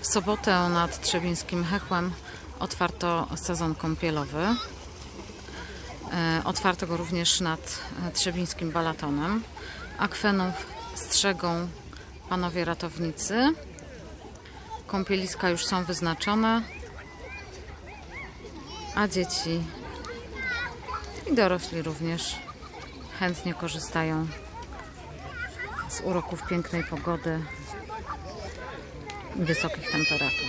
W sobotę nad Trzebińskim Hechłem otwarto sezon kąpielowy. E, Otwarto go również nad Trzebińskim Balatonem. Akwenów strzegą panowie ratownicy. Kąpieliska już są wyznaczone, a dzieci i dorośli również chętnie korzystają z uroków pięknej pogody wysokich temperatur.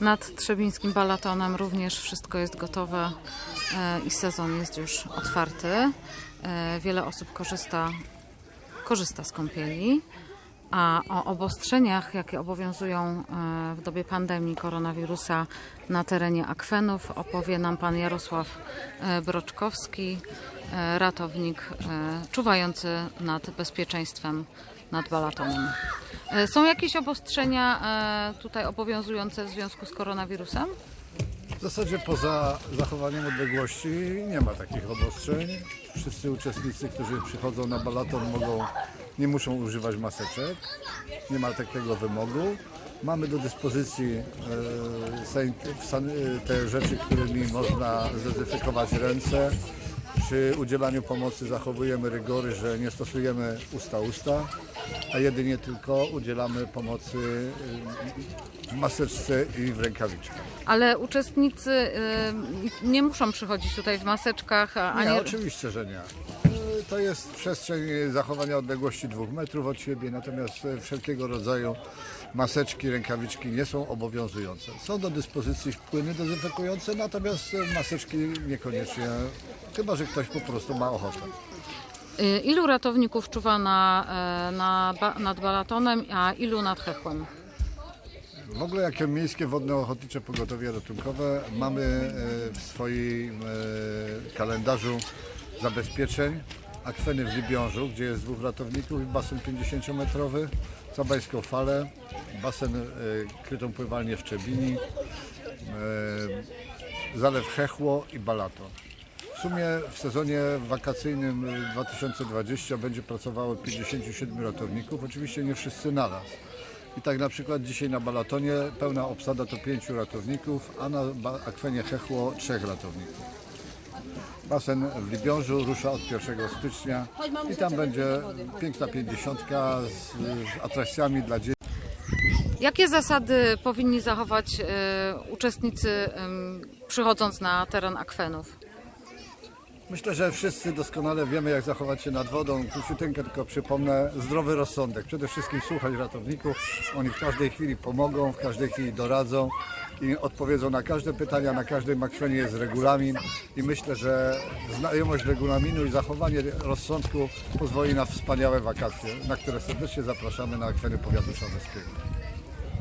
Nad Trzebińskim Balatonem również wszystko jest gotowe e, i sezon jest już otwarty. E, Wiele osób korzysta, korzysta z kąpieli. A o obostrzeniach, jakie obowiązują e, w dobie pandemii koronawirusa na terenie akwenów, opowie nam pan Jarosław Broczkowski, ratownik czuwający nad bezpieczeństwem nad Balatonem. E, Są jakieś obostrzenia e, tutaj obowiązujące w związku z koronawirusem? W zasadzie poza zachowaniem odległości nie ma takich obostrzeń. Wszyscy uczestnicy, którzy przychodzą na balaton mogą, nie muszą używać maseczek. Nie ma takiego wymogu. Mamy do dyspozycji e, san- te rzeczy, którymi można zdezynfekować ręce. Przy udzielaniu pomocy zachowujemy rygory, że nie stosujemy usta-usta, a jedynie tylko udzielamy pomocy e, w maseczce i w rękawiczkach. Ale uczestnicy y, nie muszą przychodzić tutaj w maseczkach, a ani... Nie, oczywiście, że nie. E, To jest przestrzeń zachowania odległości dwóch metrów od siebie, natomiast e, wszelkiego rodzaju maseczki, rękawiczki nie są obowiązujące. Są do dyspozycji płyny dezynfekujące, natomiast e, maseczki niekoniecznie, chyba że ktoś po prostu ma ochotę. Ilu ratowników czuwa na, e, na, nad Balatonem, a ilu nad Hechłem? W ogóle jakie miejskie wodne ochotnicze pogotowie ratunkowe mamy e, w swoim e, kalendarzu zabezpieczeń akweny w Libiążu, gdzie jest dwóch ratowników i basen 50-metrowy, Cabańską Falę, basen e, krytą pływalnię w Czebini, e, Zalew Hechło i Balaton. W sumie w sezonie wakacyjnym y, 2020 będzie pracowało 57 ratowników, oczywiście nie wszyscy naraz. I tak na przykład dzisiaj na Balatonie pełna obsada to 5 ratowników, a na akwenie Hechło 3 ratowników. Basen w Libiążu rusza od 1 stycznia i tam będzie piękna pięćdziesiątka z, z atrakcjami dla dzieci. Jakie zasady powinni zachować e, uczestnicy em, przychodząc na teren akwenów? Myślę, że wszyscy doskonale wiemy, jak zachować się nad wodą. Króciuteńkę tylko przypomnę, zdrowy rozsądek. Przede wszystkim słuchać ratowników. Oni w każdej chwili pomogą, w każdej chwili doradzą i odpowiedzą na każde pytania. Na każdym akwenie jest regulamin i myślę, że znajomość regulaminu i zachowanie rozsądku pozwoli na wspaniałe wakacje, na które serdecznie zapraszamy na akweny powiatu szałewskiego.